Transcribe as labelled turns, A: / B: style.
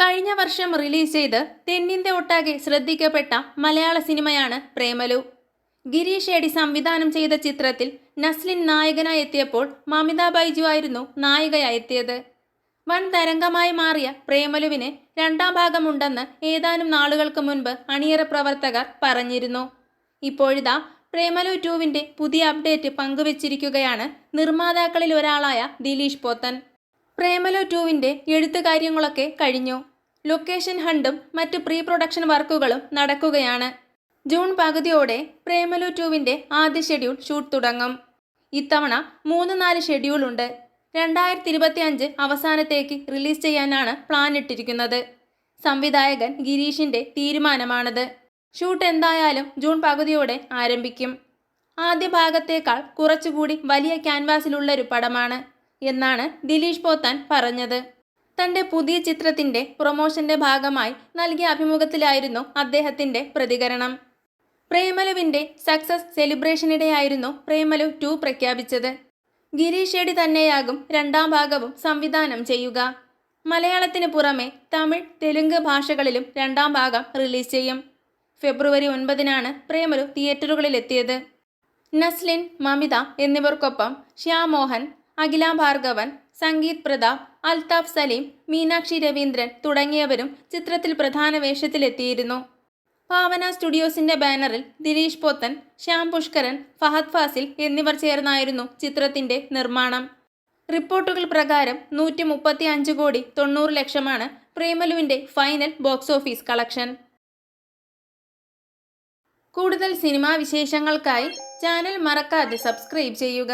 A: കഴിഞ്ഞ വർഷം റിലീസ് ചെയ്ത് തെന്നിന്റെ ഒട്ടാകെ ശ്രദ്ധിക്കപ്പെട്ട മലയാള സിനിമയാണ് പ്രേമലു. ഗിരീഷ് ഏടി സംവിധാനം ചെയ്ത ചിത്രത്തിൽ നസ്ലിൻ നായകനായി എത്തിയപ്പോൾ മമിത ബൈജു ആയിരുന്നു നായികയായി എത്തിയത്. വൻ തരംഗമായി മാറിയ പ്രേമലുവിന് രണ്ടാം ഭാഗമുണ്ടെന്ന് ഏതാനും നാളുകൾക്ക് മുൻപ് അണിയറ പ്രവർത്തകർ പറഞ്ഞിരുന്നു. ഇപ്പോഴിതാ പ്രേമലു ടൂവിന്റെ പുതിയ അപ്ഡേറ്റ് പങ്കുവച്ചിരിക്കുകയാണ് നിർമ്മാതാക്കളിൽ ഒരാളായ ദിലീഷ് പോത്തൻ. പ്രേമലു ടൂവിന്റെ എഴുത്ത് കാര്യങ്ങളൊക്കെ കഴിഞ്ഞു. ലൊക്കേഷൻ ഹണ്ടും മറ്റ് പ്രീ പ്രൊഡക്ഷൻ വർക്കുകളും നടക്കുകയാണ്. ജൂൺ പകുതിയോടെ പ്രേമലു ടൂവിന്റെ ആദ്യ ഷെഡ്യൂൾ ഷൂട്ട് തുടങ്ങും. ഇത്തവണ മൂന്ന് നാല് ഷെഡ്യൂളുണ്ട് രണ്ടായിരത്തി ഇരുപത്തി അഞ്ച് അവസാനത്തേക്ക് റിലീസ് ചെയ്യാനാണ് പ്ലാൻ ഇട്ടിരിക്കുന്നത്. സംവിധായകൻ ഗിരീഷിന്റെ തീരുമാനമാണത്. ഷൂട്ട് എന്തായാലും ജൂൺ പകുതിയോടെ ആരംഭിക്കും. ആദ്യ ഭാഗത്തേക്കാൾ കുറച്ചുകൂടി വലിയ ക്യാൻവാസിലുള്ളൊരു പടമാണ്. എന്നാണ് ദിലീഷ് പോത്താൻ പറഞ്ഞത്. തന്റെ പുതിയ ചിത്രത്തിന്റെ പ്രൊമോഷന്റെ ഭാഗമായി നൽകിയ അഭിമുഖത്തിലായിരുന്നു അദ്ദേഹത്തിന്റെ പ്രതികരണം. പ്രേമലുവിന്റെ സക്സസ് സെലിബ്രേഷനിടെയായിരുന്നു പ്രേമലു ടു പ്രഖ്യാപിച്ചത്. ഗിരീഷ് ഷെഡി തന്നെയാകും രണ്ടാം ഭാഗവും സംവിധാനം ചെയ്യുക. മലയാളത്തിന് പുറമെ തമിഴ് തെലുങ്ക് ഭാഷകളിലും രണ്ടാം ഭാഗം റിലീസ് ചെയ്യും. ഫെബ്രുവരി ഒൻപതിനാണ് പ്രേമലു തിയേറ്ററുകളിലെത്തിയത്. നസ്ലിൻ മമിത എന്നിവർക്കൊപ്പം ശ്യാം മോഹൻ അഖില ഭാർഗവൻ സംഗീത് പ്രതാപ് അൽതാഫ് സലീം മീനാക്ഷി രവീന്ദ്രൻ തുടങ്ങിയവരും ചിത്രത്തിൽ പ്രധാന വേഷത്തിലെത്തിയിരുന്നു. ഭാവന സ്റ്റുഡിയോസിന്റെ ബാനറിൽ ദിലീഷ് പോത്തൻ ശ്യാം പുഷ്കരൻ ഫഹദ് ഫാസിൽ എന്നിവർ ചേർന്നായിരുന്നു ചിത്രത്തിന്റെ നിർമ്മാണം. റിപ്പോർട്ടുകൾ പ്രകാരം നൂറ്റി മുപ്പത്തി അഞ്ച് കോടി തൊണ്ണൂറ് ലക്ഷമാണ് പ്രേമലുവിന്റെ ഫൈനൽ ബോക്സ് ഓഫീസ് കളക്ഷൻ. കൂടുതൽ സിനിമാ വിശേഷങ്ങൾക്കായി ചാനൽ മറക്കാതെ സബ്സ്ക്രൈബ് ചെയ്യുക.